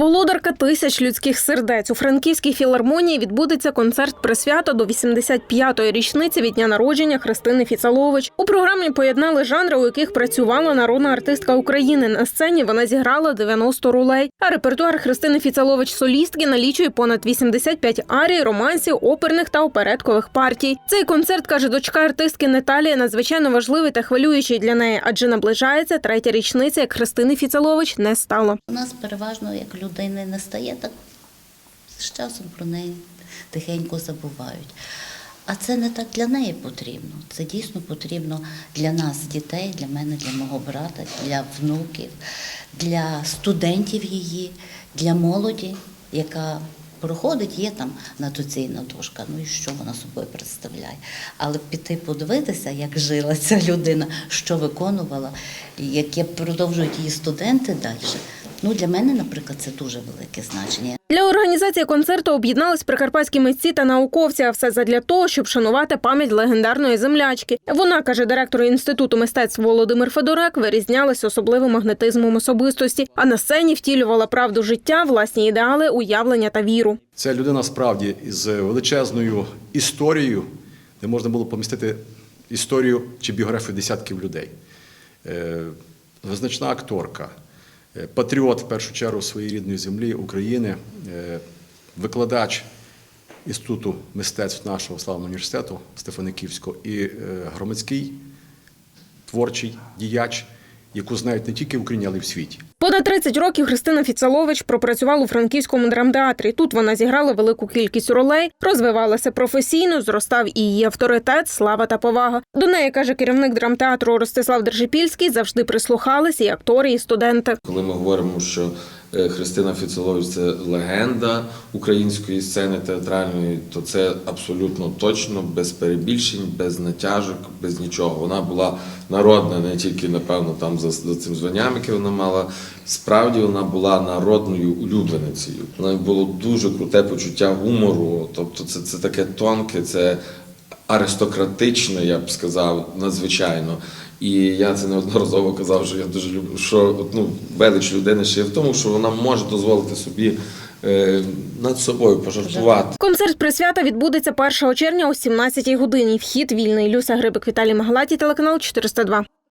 Володарка тисяч людських сердець у франківській філармонії відбудеться концерт присвято до 85-ї річниці від дня народження Христини Фіцалович. У програмі поєднали жанри, у яких працювала народна артистка України. На сцені вона зіграла 90 ролей. А репертуар Христини Фіцалович солістки налічує понад 85 арій, романсів, оперних та опереткових партій. Цей концерт каже дочка артистки Наталія надзвичайно важливий та хвилюючий для неї, адже наближається третя річниця, як Христини Фіцалович не стало. У нас переважно, як людини не стає, так з часом про неї тихенько забувають. А це не так для неї потрібно. Це дійсно потрібно для нас, дітей, для мене, для мого брата, для внуків, для студентів її, для молоді, яка проходить, є там анотаційна дошка, ну і що вона собою представляє. Але піти подивитися, як жила ця людина, що виконувала, яке продовжують її студенти далі. Ну, для мене, наприклад, це дуже велике значення. Для організації концерту об'єднались прикарпатські митці та науковці, а все задля того, щоб шанувати пам'ять легендарної землячки. Вона каже директору інституту мистецтв Володимир Федорак, вирізнялась особливим магнетизмом особистості, а на сцені втілювала правду життя, власні ідеали, уявлення та віру. Ця людина справді із величезною історією, де можна було помістити історію чи біографію десятків людей. Е, Визначна акторка, патріот в першу чергу своєї рідної землі України, е, викладач Інституту мистецтв нашого славного університету Стефаниківського і е, громадський творчий діяч, яку знають не тільки в Україні, але й в світі. Понад 30 років Христина Фіцалович пропрацювала у франківському драмтеатрі. Тут вона зіграла велику кількість ролей, розвивалася професійно, зростав і її авторитет, слава та повага. До неї каже керівник драмтеатру Ростислав Держипільський, завжди прислухалися і актори, і студенти. Коли ми говоримо, що Христина Фіцелович це легенда української сцени театральної, то це абсолютно точно, без перебільшень, без натяжок, без нічого. Вона була народна не тільки, напевно, там за, за цим званням, яке вона мала. Справді вона була народною улюбленицею. Неї було дуже круте почуття гумору. Тобто, це, це таке тонке, це аристократичне, я б сказав, надзвичайно. І я це неодноразово казав, що я дуже люблю, що ну, велич людини ще є в тому, що вона може дозволити собі е, над собою пожартувати. Концерт присвята відбудеться 1 червня о 17 годині. Вхід вільний. Люся Грибик, Віталій Магалаті, телеканал 402.